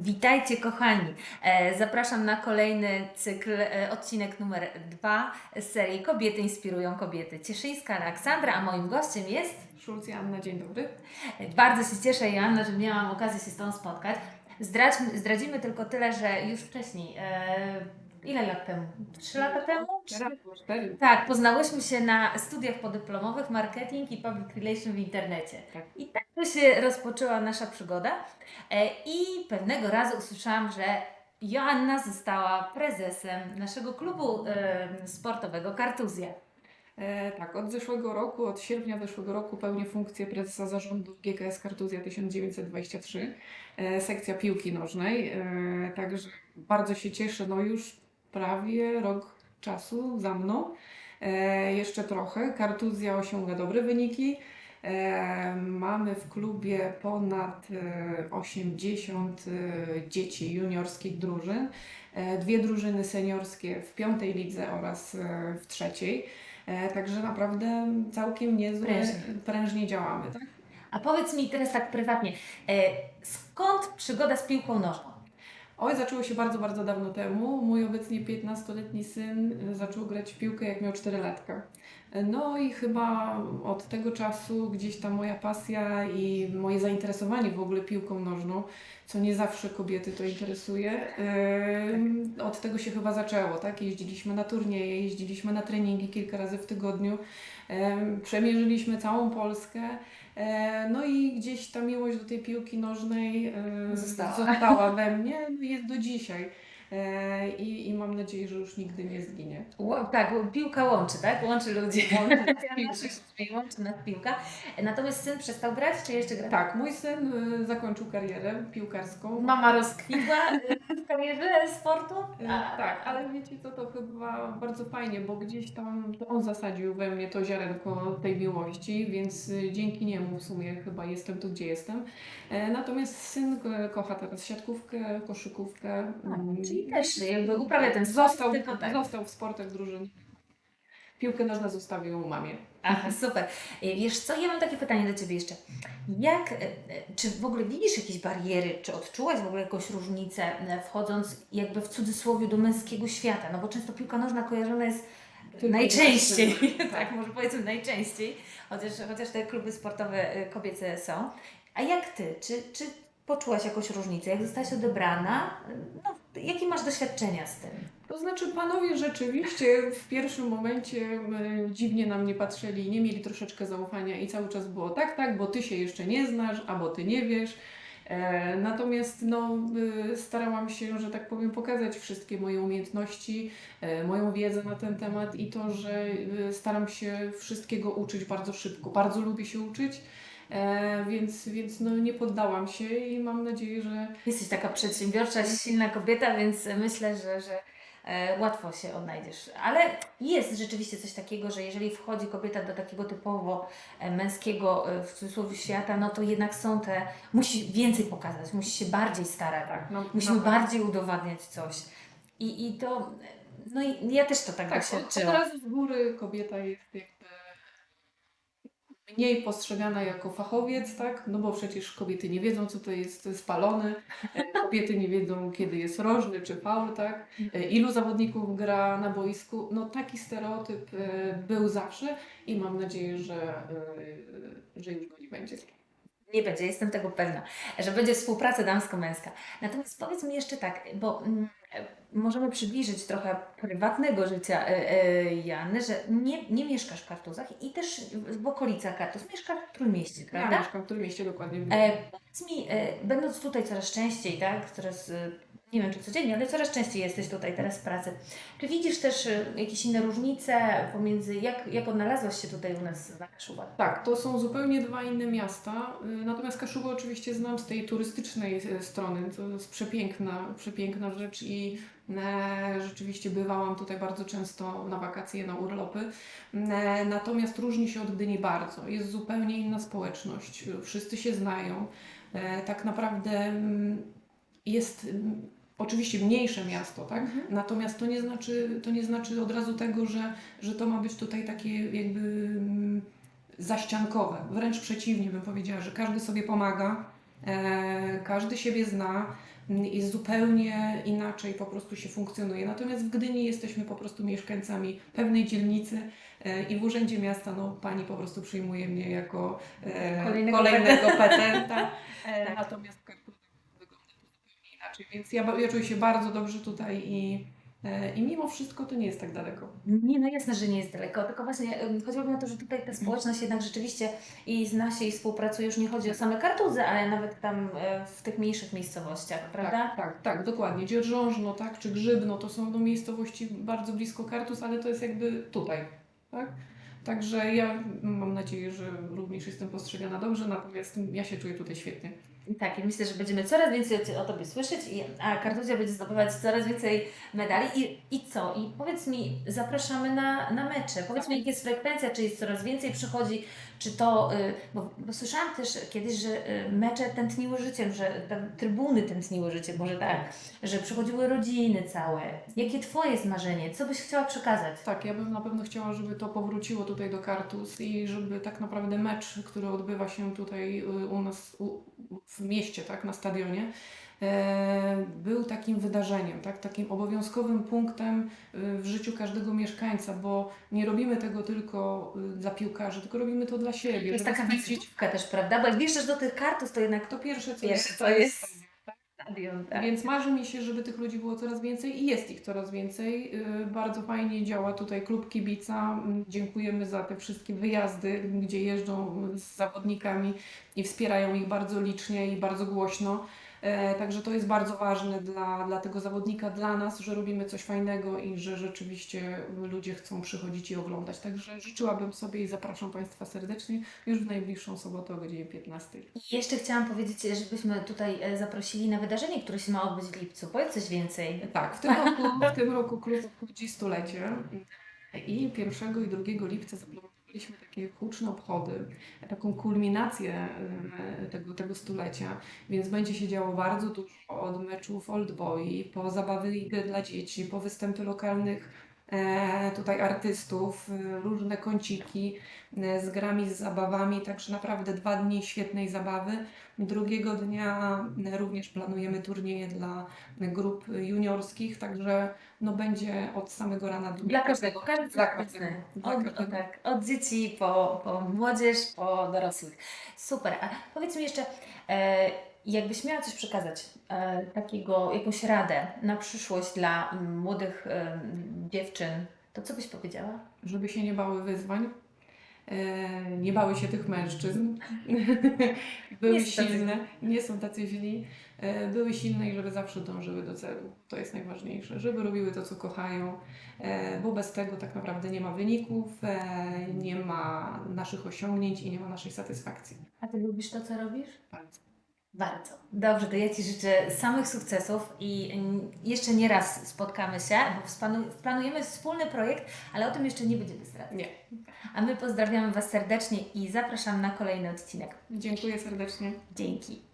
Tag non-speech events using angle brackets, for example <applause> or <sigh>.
Witajcie kochani. E, Zapraszam na kolejny cykl, e, odcinek numer dwa z serii Kobiety inspirują kobiety. Cieszyńska Aleksandra, a moim gościem jest Szulc Anna, dzień dobry. bardzo się cieszę Joanna, że miałam okazję się z Tą spotkać. Zdradzimy tylko tyle, że już wcześniej, e, ile lat temu? Trzy lata temu? Cztery. Tak, poznałyśmy się na studiach podyplomowych Marketing i Public Relations w internecie. Tak. I tak to się rozpoczęła nasza przygoda. E, I pewnego razu usłyszałam, że Joanna została prezesem naszego klubu sportowego Kartuzja. E, tak, od zeszłego roku, od sierpnia zeszłego roku pełnię funkcję prezesa zarządu GKS Kartuzja 1923, e, sekcja piłki nożnej. E, także bardzo się cieszę, no już prawie rok czasu za mną. E, jeszcze trochę. Kartuzja osiąga dobre wyniki. E, mamy w klubie ponad e, 80 e, dzieci juniorskich drużyn, e, dwie drużyny seniorskie w piątej lidze oraz e, w trzeciej. E, Także naprawdę całkiem niezłe, Prężnie. prężnie, działamy. Tak? A powiedz mi teraz tak prywatnie, e, skąd przygoda z piłką nożną? Oj, zaczęło się bardzo, bardzo dawno temu. Mój obecnie 15-letni syn e, zaczął grać w piłkę jak miał 4 latka. No i chyba od tego czasu gdzieś ta moja pasja i moje zainteresowanie w ogóle piłką nożną, co nie zawsze kobiety to interesuje, od tego się chyba zaczęło, tak? Jeździliśmy na turnieje, jeździliśmy na treningi kilka razy w tygodniu, przemierzyliśmy całą Polskę. E, No i gdzieś ta miłość do tej piłki nożnej Została. została we mnie, no jest do dzisiaj. E, I, I mam nadzieję, że już nigdy nie zginie. Ło- tak, piłka łączy, tak? Łączy ludzi. Łączy nas <laughs> piłka. łączy nas piłka. Natomiast syn przestał grać, czy jeszcze gra? Tak, mój syn e, zakończył karierę piłkarską. Mama rozkwitła y, w karierze sportu? E, Tak, ale wiecie co, to chyba bardzo fajnie, bo gdzieś tam on zasadził we mnie to ziarenko tej miłości, więc y, dzięki niemu w sumie chyba jestem tu, gdzie jestem. E, Natomiast syn kocha teraz siatkówkę, koszykówkę. mm, Czyli też jakby uprawia ten Został, sport, tylko tak. został w sportach drużyn. Piłkę nożną zostawił mamie. Aha, super. Y, Wiesz co, ja mam takie pytanie do Ciebie jeszcze. Jak, y, y, czy w ogóle widzisz jakieś bariery, czy odczułaś w ogóle jakąś różnicę, wchodząc jakby w cudzysłowie do męskiego świata? No bo często piłka nożna kojarzona jest Tylko najczęściej, mężczyzn. <laughs> tak, może powiedzmy najczęściej, chociaż, chociaż te kluby sportowe kobiece są. A jak Ty? Czy, czy poczułaś jakąś różnicę? Jak zostałaś odebrana? No, jakie masz doświadczenia z tym? To znaczy, panowie rzeczywiście w pierwszym momencie e, dziwnie na mnie patrzyli, nie mieli troszeczkę zaufania i cały czas było tak, tak, bo ty się jeszcze nie znasz, albo ty nie wiesz. E, Natomiast no, e, starałam się, że tak powiem, pokazać wszystkie moje umiejętności, e, moją wiedzę na ten temat i to, że e, staram się wszystkiego uczyć bardzo szybko. Bardzo lubię się uczyć, e, więc, więc no, nie poddałam się i mam nadzieję, że Jesteś taka przedsiębiorcza, silna kobieta, więc myślę, że, że łatwo się odnajdziesz. Ale jest rzeczywiście coś takiego, że jeżeli wchodzi kobieta do takiego typowo e, męskiego e, w cudzysłowie świata, no to jednak są te, musi więcej pokazać, musi się bardziej starać. tak, no, Musimy no, bardziej udowadniać coś. I, i to, no i ja też to tak, Tak, od, od razu z góry kobieta jest jakby mniej postrzegana jako fachowiec, tak? No bo przecież kobiety nie wiedzą, co to jest spalony, e, kobiety nie wiedzą, kiedy jest rożny czy faul, tak? E, Ilu zawodników gra na boisku? No taki stereotyp e, był zawsze i mam nadzieję, że, że już go nie będzie. Nie będzie, jestem tego pewna, że będzie współpraca damsko-męska. Natomiast powiedz mi jeszcze tak, bo mm, możemy przybliżyć trochę prywatnego życia e, e, Jany, że nie, nie mieszkasz w Kartuzach i też w, okolicach Kartuz, mieszkasz w Trójmieście, Ja prawda? mieszkam w którym mieście dokładnie. E, powiedz mi, e, będąc tutaj coraz częściej, tak, coraz, e, nie wiem czy codziennie, ale coraz częściej jesteś tutaj teraz w pracy, czy widzisz też e, jakieś inne różnice pomiędzy, jak, jak odnalazłaś się tutaj u nas na Kaszubach? Tak, to są zupełnie dwa inne miasta. Y, Natomiast Kaszubę oczywiście znam z tej turystycznej y, strony. To jest przepiękna, przepiękna rzecz i rzeczywiście bywałam tutaj bardzo często na wakacje, na urlopy. Natomiast różni się od Gdyni bardzo. Jest zupełnie inna społeczność. Wszyscy się znają. Tak naprawdę mm, jest mm, oczywiście mniejsze miasto, tak? Mhm. Natomiast to nie znaczy, to nie znaczy od razu tego, że, że to ma być tutaj takie jakby mm, zaściankowe. Wręcz przeciwnie bym powiedziała, że każdy sobie pomaga. E, każdy siebie zna m, i zupełnie inaczej po prostu się funkcjonuje. Natomiast w Gdyni jesteśmy po prostu mieszkańcami pewnej dzielnicy e, i w Urzędzie Miasta no, pani po prostu przyjmuje mnie jako e, Kolejnego kolejnego petenta. E, Tak. Natomiast Kartuza wygląda to zupełnie inaczej. Więc ja, ja czuję się bardzo dobrze tutaj i, e, i mimo wszystko to nie jest tak daleko. Nie, no jasne, że nie jest daleko, tylko właśnie ym, chodziło mi o to, że tutaj ta społeczność jednak rzeczywiście i zna się i współpracuje, już nie chodzi o same kartuzy, ale nawet tam e, w tych mniejszych miejscowościach, prawda? Tak, tak, tak, dokładnie. Dzierżążno, tak, czy Grzybno, to są no, miejscowości bardzo blisko Kartus, ale to jest jakby tutaj, tak? Także ja mam nadzieję, że również jestem postrzegana dobrze, natomiast ja się czuję tutaj świetnie. Tak, i myślę, że będziemy coraz więcej o, Tobie słyszeć, i, a Kartuzja będzie zdobywać coraz więcej medali. I, I co? I powiedz mi, zapraszamy na, na mecze. Powiedz mi, jaka jest frekwencja, czy jest coraz więcej przychodzi, czy to, y, bo, bo słyszałam też kiedyś, że y, mecze tętniły życiem, że trybuny tętniły życiem, może tak, że przychodziły rodziny całe. Jakie Twoje jest marzenie? Co byś chciała przekazać? Tak, ja bym na pewno chciała, żeby to powróciło tutaj do Kartus i żeby tak naprawdę mecz, który odbywa się tutaj y, u nas u, w mieście, tak, na stadionie, e, był takim wydarzeniem, tak, takim obowiązkowym punktem y, w życiu każdego mieszkańca, bo nie robimy tego tylko y, dla piłkarzy, tylko robimy to dla siebie. To jest taka wizytówka też, prawda? Bo jak wjeżdżasz do tych kartus, to jednak To pierwsze, co Pierwsze, jest, co jest. Tak. Więc marzy mi się, żeby tych ludzi było coraz więcej i jest ich coraz więcej. Yy, Bardzo fajnie działa tutaj klub kibica. Mm, Dziękujemy za te wszystkie wyjazdy, gdzie jeżdżą z zawodnikami i wspierają ich bardzo licznie i bardzo głośno. E, Także to jest bardzo ważne dla, dla tego zawodnika, dla nas, że robimy coś fajnego i że rzeczywiście ludzie chcą przychodzić i oglądać. Także życzyłabym sobie i zapraszam Państwa serdecznie już w najbliższą sobotę o godzinie 15. I jeszcze chciałam powiedzieć, żebyśmy tutaj e, zaprosili na wydarzenie, które się ma odbyć w lipcu. Powiedz coś więcej. Tak, w tym roku, w tym roku klub obchodzi stulecie i 1 i 2 lipca zaplanowaliśmy takie huczne obchody, taką kulminację tego, tego stulecia, więc będzie się działo bardzo dużo od meczów Old Boy, po zabawy dla dzieci, po występy lokalnych tutaj artystów, e, różne kąciki e, z grami, z zabawami, także naprawdę dwa dni świetnej zabawy. Drugiego dnia e, również planujemy turnieje dla grup juniorskich, także no będzie od samego rana do Dla każdego, każdy Dla każdego. Dla Od, każdego. tak, od dzieci po, po młodzież, po dorosłych. Super. A powiedz mi jeszcze, e, jakbyś miała coś przekazać, e, takiego, jakąś radę na przyszłość dla mm, młodych e, dziewczyn, to co byś powiedziała? żeby się nie bały wyzwań, e, nie bały się tych mężczyzn, <laughs> były Nie silne, nie są tacy źli, były silne i żeby zawsze dążyły do celu. To jest najważniejsze, żeby robiły to, co kochają, bo bez tego tak naprawdę nie ma wyników, nie ma naszych osiągnięć i nie ma naszej satysfakcji. A Ty lubisz to, co robisz? Bardzo. Bardzo. Dobrze, to ja Ci życzę samych sukcesów i jeszcze nie raz spotkamy się, bo planujemy wspólny projekt, ale o tym jeszcze nie będziemy zdradzać. Nie. A my pozdrawiamy Was serdecznie i zapraszam na kolejny odcinek. Dziękuję serdecznie. Dzięki.